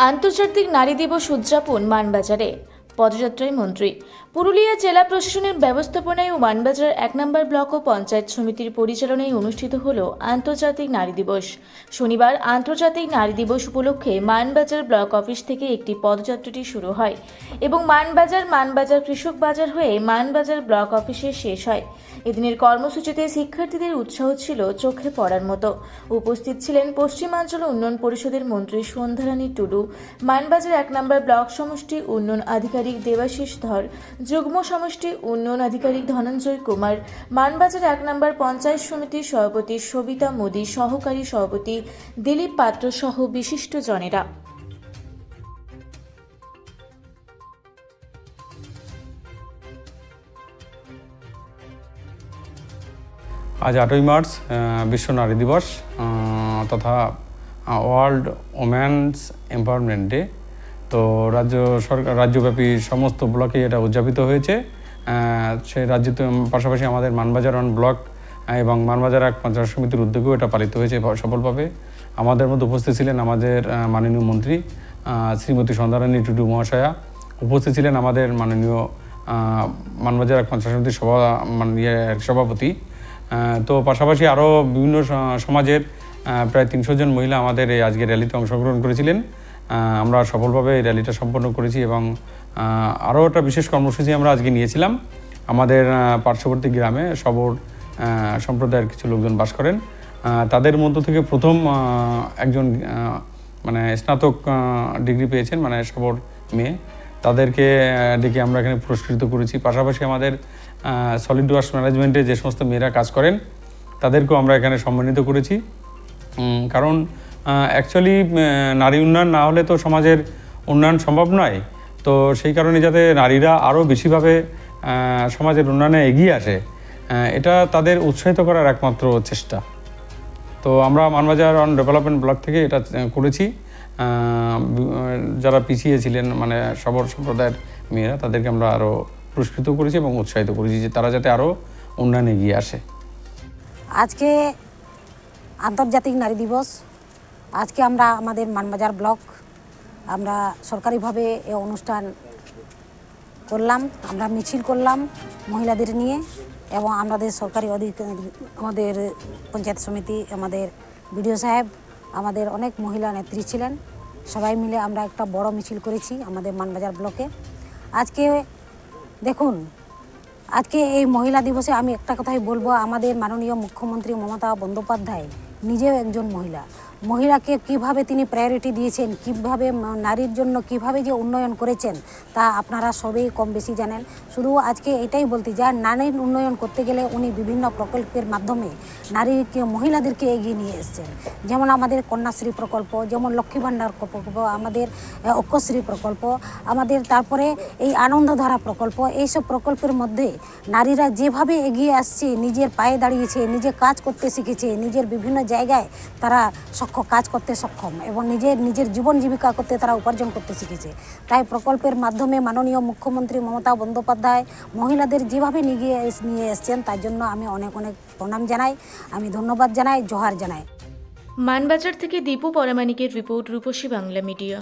আন্তর্জাতিক নারী দিবস উদযাপন মানবাজারে। পদযাত্রায় মন্ত্রী। পুরুলিয়া জেলা প্রশাসনের ব্যবস্থাপনায় ও মানবাজার এক নম্বর ব্লক ও পঞ্চায়েত সমিতির পরিচালনায় অনুষ্ঠিত হল আন্তর্জাতিক নারী দিবস। শনিবার আন্তর্জাতিক নারী দিবস উপলক্ষে মানবাজার ব্লক অফিস থেকে একটি পদযাত্রাটি শুরু হয় এবং মানবাজার মানবাজার কৃষক বাজার হয়ে মানবাজার ব্লক অফিসে শেষ হয়। এদিনের কর্মসূচিতে শিক্ষার্থীদের উৎসাহ ছিল চোখে পড়ার মতো। উপস্থিত ছিলেন পশ্চিমাঞ্চল উন্নয়ন পরিষদের মন্ত্রী সন্ধ্যারানী টুডু। মানবাজার এক নম্বর ব্লক সমষ্টি উন্নয়ন আধিকারিক দেবাশিস ধর, যুগ্ম সমষ্টি উন্নয়ন আধিকারিক ধনঞ্জয় কুমার, মানবাজার এক নম্বর পঞ্চায়েত সমিতির সভাপতি সবিতা মোদী, সহকারী সভাপতি দিলীপ পাত্র সহ বিশিষ্ট জনেরা। আজ আটই মার্চ বিশ্ব নারী দিবস তথা ওয়ার্ল্ড ওম্যানস এম্পাওয়ারমেন্ট ডে। তো রাজ্য সরকার রাজ্যব্যাপী সমস্ত ব্লকে এটা উদযাপিত হয়েছে। আহ, সেই রাজ্যতে পাশাপাশি আমাদের মানবাজার ওয়ান ব্লক এবং মানবাজার এক পঞ্চায়েত সমিতির উদ্যোগেও এটা পালিত হয়েছে সফলভাবে। আমাদের মধ্যে উপস্থিত ছিলেন আমাদের মাননীয় মন্ত্রী শ্রীমতী সন্ধ্যারানী টুডু মহাশয়া। উপস্থিত ছিলেন আমাদের মাননীয় মানবাজার এক পঞ্চায়েত সমিতির সভা মান- ইয়ে, সভাপতি। তো পাশাপাশি আরও বিভিন্ন সমাজের প্রায় তিনশো জন মহিলা আমাদের এই আজকের র্যালিতে অংশগ্রহণ করেছিলেন। আমরা সফলভাবে এই র্যালিটা সম্পন্ন করেছি এবং আরও একটা বিশেষ কর্মসূচি আমরা আজকে নিয়েছিলাম। আমাদের পার্শ্ববর্তী গ্রামে সবর সম্প্রদায়ের কিছু লোকজন বাস করেন। তাদের মধ্য থেকে প্রথম একজন মানে স্নাতক ডিগ্রি পেয়েছেন মানে সবর মেয়ে। তাদেরকে ডেকে আমরা এখানে পুরস্কৃত করেছি। পাশাপাশি আমাদের সলিড ওয়াস্ট ম্যানেজমেন্টে যে সমস্ত মেয়েরা কাজ করেন, তাদেরকেও আমরা এখানে সম্মানিত করেছি। কারণ অ্যাকচুয়ালি নারী উন্নয়ন না হলে তো সমাজের উন্নয়ন সম্ভব নয়। তো সেই কারণে যাতে নারীরা আরও বেশিভাবে সমাজের উন্নয়নে এগিয়ে আসে এটা তাদের উৎসাহিত করার একমাত্র চেষ্টা। তো আমরা মানবাজার অন ডেভেলপমেন্ট ব্লক থেকে এটা করেছি। যারা পিছিয়ে ছিলেন মানে সবর সম্প্রদায়ের মেয়েরা, তাদেরকে আমরা আরও পুরস্কৃত করেছি এবং উৎসাহিত করেছি যে তারা যাতে আরও উন্নয়নে এগিয়ে আসে। আজকে আন্তর্জাতিক নারী দিবস। আজকে আমরা আমাদের মানবাজার ব্লক, আমরা সরকারিভাবে এই অনুষ্ঠান করলাম, আমরা মিছিল করলাম মহিলাদের নিয়ে এবং আমাদের সরকারি অধিকারী আমাদের পঞ্চায়েত সমিতি, আমাদের বিডিও সাহেব, আমাদের অনেক মহিলা নেত্রী ছিলেন। সবাই মিলে আমরা একটা বড় মিছিল করেছি আমাদের মানবাজার ব্লকে। আজকে দেখুন, আজকে এই মহিলা দিবসে আমি একটা কথাই বলব, আমাদের মাননীয় মুখ্যমন্ত্রী মমতা বন্দ্যোপাধ্যায় নিজেও একজন মহিলা। মহিলাকে কীভাবে তিনি প্রায়োরিটি দিয়েছেন, কীভাবে নারীর জন্য কীভাবে যে উন্নয়ন করেছেন, তা আপনারা সবেই কম বেশি জানেন। শুধু আজকে এটাই বলতে যা নারীর উন্নয়ন করতে গেলে উনি বিভিন্ন প্রকল্পের মাধ্যমে নারীকে, মহিলাদেরকে এগিয়ে নিয়ে এসেছেন। যেমন আমাদের কন্যাশ্রী প্রকল্প, যেমন লক্ষ্মী ভাণ্ডার প্রকল্প, আমাদের ঐক্যশ্রী প্রকল্প, আমাদের তারপরে এই আনন্দধারা প্রকল্প, এইসব প্রকল্পের মধ্যে নারীরা যেভাবে এগিয়ে আসছে, নিজের পায়ে দাঁড়িয়েছে, নিজে কাজ করতে শিখেছে, নিজের বিভিন্ন জায়গায় তারা কাজ করতে সক্ষম এবং নিজের নিজের জীবন জীবিকা করতে তারা উপার্জন করতে শিখেছে। তাই প্রকল্পের মাধ্যমে মাননীয় মুখ্যমন্ত্রী মমতা বন্দ্যোপাধ্যায় মহিলাদের যেভাবে নিয়ে নিয়ে এসছেন, তার জন্য আমি অনেক অনেক প্রণাম জানাই, আমি ধন্যবাদ জানাই, জোহার জানাই। মানবাজার থেকে দীপু পরামানিকের রিপোর্ট রূপসী বাংলা মিডিয়া।